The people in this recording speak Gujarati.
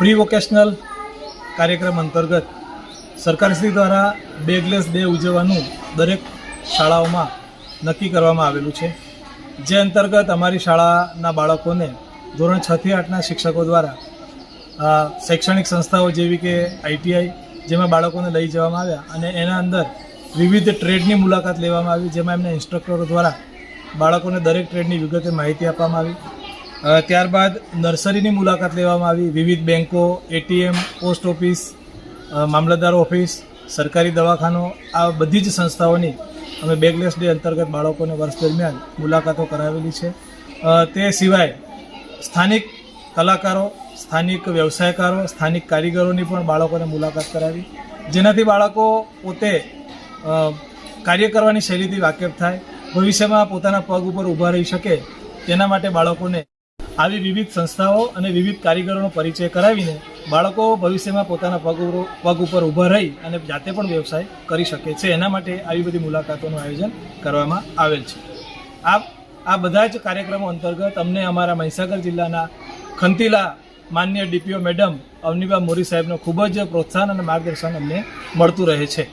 પ્રી વોકેશનલ કાર્યક્રમ અંતર્ગત સરકારશ્રી દ્વારા બેગલેસ ડે ઉજવવાનું દરેક શાળાઓમાં નક્કી કરવામાં આવેલું છે. જે અંતર્ગત અમારી શાળાના બાળકોને ધોરણ છથી આઠના શિક્ષકો દ્વારા શૈક્ષણિક સંસ્થાઓ જેવી કે આઈટીઆઈ જેમાં બાળકોને લઈ જવામાં આવ્યા અને એના અંદર વિવિધ ટ્રેડની મુલાકાત લેવામાં આવી, જેમાં એમના ઇન્સ્ટ્રક્ટરો દ્વારા બાળકોને દરેક ટ્રેડની વિગતે માહિતી આપવામાં આવી. ત્યારબાદ નર્સરીની મુલાકાત લેવામાં આવી. વિવિધ બેન્કો એટીએમ, પોસ્ટ ઓફિસ મામલતદાર ઓફિસ, સરકારી દવાખાનો, આ બધી જ સંસ્થાઓની અમે બેગલેસ ડે અંતર્ગત બાળકોને વર્ષ દરમિયાન મુલાકાતો કરાવેલી છે. તે સિવાય સ્થાનિક કલાકારો, સ્થાનિક વ્યવસાયકારો, સ્થાનિક કારીગરોની પણ બાળકોને મુલાકાત કરાવી. જેનાથી બાળકો પોતે કાર્ય કરવાની શૈલીથી વાકેફ થાય. ભવિષ્યમાં પોતાના પગ ઉપર ઊભા રહી શકે, તેના માટે બાળકોને આવી વિવિધ સંસ્થાઓ અને વિવિધ કારીગરોનો પરિચય કરાવીને બાળકો ભવિષ્યમાં પોતાના પગ પગ ઉપર ઊભા રહી અને જાતે પણ વ્યવસાય કરી શકે છે. એના માટે આવી બધી મુલાકાતોનું આયોજન કરવામાં આવેલ છે. આ આ બધા જ કાર્યક્રમો અંતર્ગત અમને અમારા મહીસાગર જિલ્લાના ખંતીલા માન્ય ડીપીઓ મેડમ અવનીબા મોરી સાહેબનો ખૂબ જ પ્રોત્સાહન અને માર્ગદર્શન અમને મળતું રહે છે.